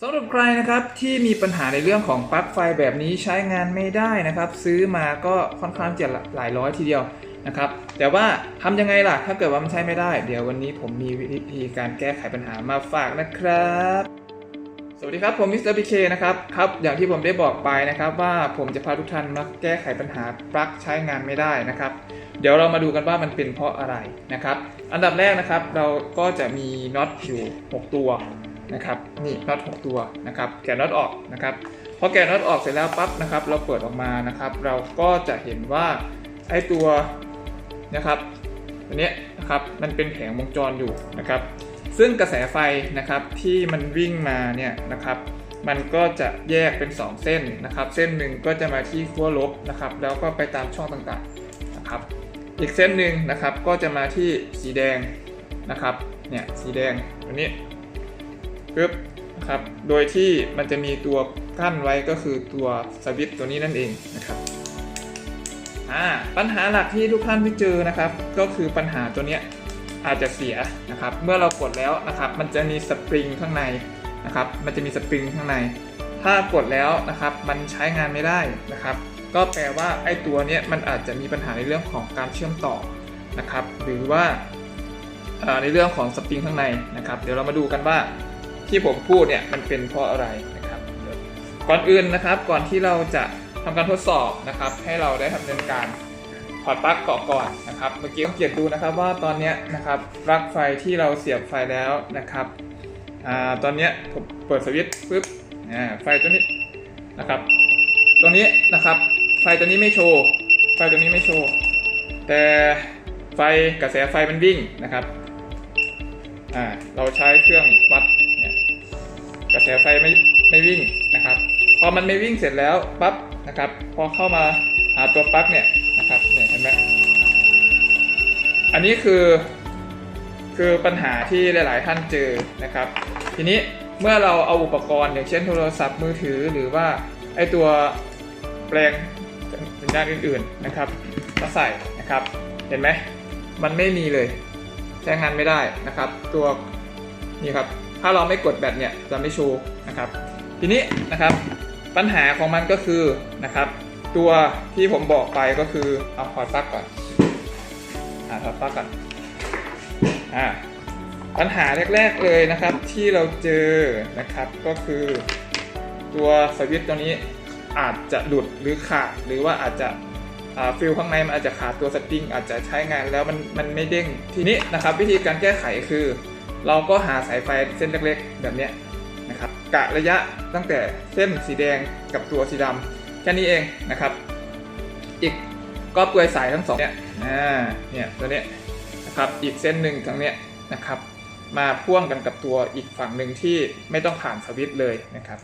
สำหรับใครนะครับที่มีปัญหาในเรื่องของปลั๊กไฟแบบนี้ใช้งานไม่ได้นะครับ ซื้อมาก็ค่อนข้างจะหลายร้อยทีเดียวนะครับ แต่ว่าทำยังไงล่ะ ถ้าเกิดว่ามันใช้ไม่ได้ เดี๋ยววันนี้ผมมีวิธีการแก้ไขปัญหามาฝากนะครับ สวัสดีครับผมมิสเตอร์พีเคนะครับครับ อย่างที่ผมได้บอกไปนะครับ ว่าผมจะพาทุกท่านมาแก้ไขปัญหาปลั๊กใช้งานไม่ได้นะครับ เดี๋ยวเรามาดูกันว่ามันเป็นเพราะอะไรนะครับ อันดับแรกนะครับ เราก็จะมีน็อตอยู่6ตัว นะครับนี่น็อต6ตัวนะครับแกะน็อตออกนะครับพอแกะน็อตออกเสร็จแล้วปั๊บนะครับ เราเปิดออกมานะครับ เราก็จะเห็นว่าไอ้ตัวนะครับอันเนี้ยนะครับมันเป็นแผงวงจรอยู่นะครับ ซึ่งกระแสไฟนะครับที่มันวิ่งมาเนี่ยนะครับมันก็จะแยกเป็น 2 เส้นนะครับ เส้นหนึ่งก็จะมาที่ขั้วลบนะครับ แล้วก็ไปตามช่องต่างๆนะครับ อีกเส้นหนึ่งนะครับก็จะมาที่สีแดงนะครับเนี่ยสีแดงตัวนี้ ปึ๊บนะครับ โดยที่มันจะมีตัวกั้นไว้ก็คือตัวสวิตตัวนี้นั่นเองนะครับอ่าปัญหาหลักที่ทุกท่านที่เจอนะครับ ก็คือปัญหาตัวนี้อาจจะเสียนะครับ เมื่อเรากดแล้วนะครับ มันจะมีสปริงข้างในนะครับ มันจะมีสปริงข้างใน ถ้ากดแล้วนะครับ มันใช้งานไม่ได้นะครับ ก็แปลว่าไอ้ตัวนี้มันอาจจะมีปัญหาในเรื่องของการเชื่อมต่อนะครับ หรือว่าในเรื่องของสปริงข้างในนะครับ เดี๋ยวเรามาดูกันว่า ที่ผมพูดเนี่ยมันเป็นเพราะอะไรนะครับ ก่อนอื่นนะครับก่อนที่เราจะทำการทดสอบนะครับ ให้เราได้ดำเนินการถอดปลั๊กเกาะก่อนนะครับ เมื่อกี้ต้องเกียรดูนะครับว่าตอนนี้นะครับปลั๊กไฟที่เราเสียบไฟแล้วนะครับอ่าตอนนี้ผมเปิดสวิตช์ปุ๊บอ่าไฟตัวนี้นะครับ ตัวนี้นะครับไฟตัวนี้ไม่โชว์ไฟตัวนี้ไม่โชว์แต่ไฟกระแสไฟมันวิ่งนะครับอ่าเราใช้เครื่องวัด กระแสไฟไม่ไม่วิ่งนะครับ พอมันไม่วิ่งเสร็จแล้วปั๊บนะครับ พอเข้ามาหาตัวปลั๊กเนี่ยนะครับเนี่ยเห็นไหมอันนี้คือคือปัญหาที่หลาย ๆ ท่านเจอนะครับ ทีนี้เมื่อเราเอาอุปกรณ์อย่างเช่นโทรศัพท์มือถือหรือว่าไอตัวแปลงสัญญาณอื่น ๆ นะครับมาใส่นะครับ เห็นไหมมันไม่มีเลย ใช้งานไม่ได้นะครับ ตัวนี่ครับ ถ้าเราไม่กดแบตเนี่ยจะไม่โชว์นะครับ ทีนี้นะครับปัญหาของมันก็คือนะครับตัวที่ผมบอกไปก็คือเอาถอดปลั๊กก่อนอ่าถอดปลั๊กก่อนอ่าปัญหาแรก ๆเลยนะครับที่เราเจอนะครับก็คือ ตัวสวิตช์ตัวนี้อาจจะหลุดหรือขาดหรือว่าอาจจะฟิลข้างในมันอาจจะขาดตัวสปริงอาจจะใช้งานแล้วมันมันไม่เด้งทีนี้นะครับ วิธีการแก้ไขคือ เราก็หาสายไฟเส้นเล็กๆ แบบนี้นะครับกะระยะตั้งแต่เส้นสีแดงกับตัวสีดำแค่นี้เองนะครับ อีกก็เปลือยสายทั้งสองเนี่ยเนี่ยตัวเนี้ยนะครับอีกเส้นหนึ่งตรงเนี้ยนะครับมาพ่วงกันกับตัวอีกฝั่งหนึ่งที่ไม่ต้องผ่านสวิตช์เลยนะครับ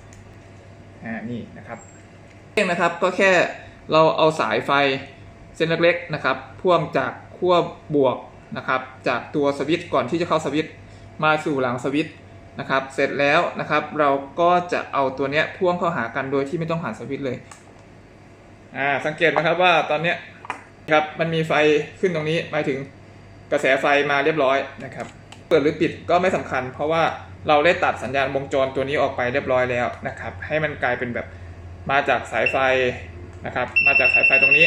อ่านี่นะครับเองนะครับก็แค่เราเอาสายไฟเส้นเล็กๆนะครับพ่วงจากขั้วบวกนะครับจากตัวสวิตช์ก่อนที่จะเข้าสวิตช์ มาสู่หลังสวิตช์นะครับ เสร็จแล้วนะครับ เราก็จะเอาตัวเนี้ยพ่วงเข้าหากันโดยที่ไม่ต้องผ่านสวิตช์เลย อ่า สังเกตนะครับว่าตอนเนี้ยครับมันมีไฟขึ้นตรงนี้หมายถึงกระแสไฟมาเรียบร้อยนะครับ เปิดหรือปิดก็ไม่สำคัญ เพราะว่าเราได้ตัดสัญญาณวงจรตัวนี้ออกไปเรียบร้อยแล้วนะครับ ให้มันกลายเป็นแบบมาจากสายไฟนะครับ มาจากสายไฟตรงนี้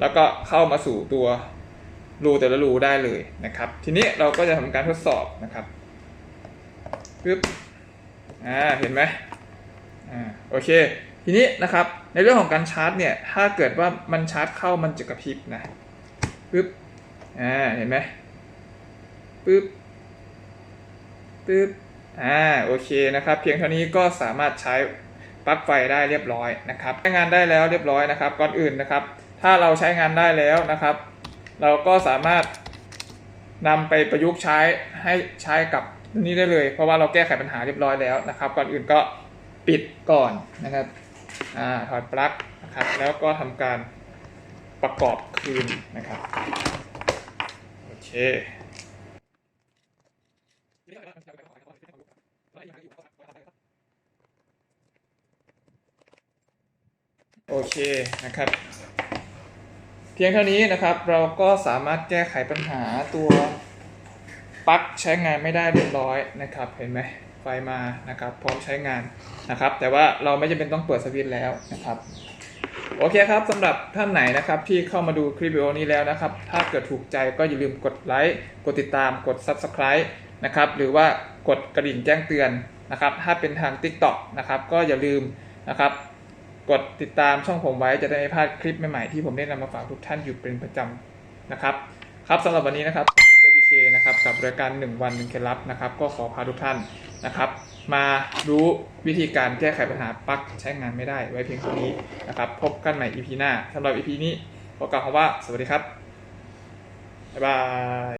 แล้วก็เข้ามาสู่ตัวรูแต่ละรูได้เลยนะครับ ทีนี้เราก็จะทำการทดสอบนะครับ ปึ๊บอ่าเห็นไหมอ่าโอเค ทีนี้นะครับในเรื่องของการชาร์จเนี่ยถ้าเกิดว่ามันชาร์จเข้ามันจะกระพริบนะปึ๊บอ่าเห็นไหมปึ๊บปึ๊บอ่าโอเคนะครับ เพียงเท่านี้ก็สามารถใช้ปลั๊กไฟได้เรียบร้อยนะครับใช้งานได้แล้วเรียบร้อยนะครับ ก่อนอื่นนะครับ ถ้าเราใช้งานได้แล้วนะครับ เราก็สามารถนำไปประยุกต์ใช้ให้ใช้กับ นี่ได้เลย เพราะว่าเราแก้ไขปัญหาเรียบร้อยแล้วนะครับ ก่อนอื่นก็ปิดก่อนนะครับอ่าถอดปลั๊กนะครับแล้วก็ทำการประกอบคืนนะครับโอเคโอเคนะครับ เพียงเท่านี้นะครับเราก็สามารถแก้ไขปัญหาตัว ปลั๊กใช้งานไม่ได้เรียบร้อยนะครับ เห็นไหมไฟมานะครับ พร้อมใช้งานนะครับ แต่ว่าเราไม่จำเป็นต้องเปิดสวิตช์แล้วนะครับโอเคครับสำหรับท่านไหนนะครับที่เข้ามาดูคลิปวิดีโอนี้แล้วนะครับ ถ้าเกิดถูกใจก็อย่าลืมกดไลค์กดติดตามกด Subscribe นะครับหรือว่ากดกระดิ่งแจ้งเตือนนะครับ ถ้าเป็นทาง TikTok นะครับก็อย่าลืมนะครับ กดติดตามช่องผมไว้จะได้ไม่พลาดคลิปใหม่ๆที่ผมได้นำมาฝากทุกท่านอยู่เป็นประจำนะครับ ครับสำหรับวันนี้นะครับ นะครับกับรายการ 1 วัน1เคล็ดลับนะครับ ก็ขอพาทุกท่านนะครับ มารู้วิธีการแก้ไขปัญหาปลั๊กใช้งานไม่ได้ไว้เพียงเท่านี้นะครับ พบกันใหม่ EP หน้าสำหรับ EP นี้ขอกล่าวคำว่าสวัสดีครับบ๊ายบาย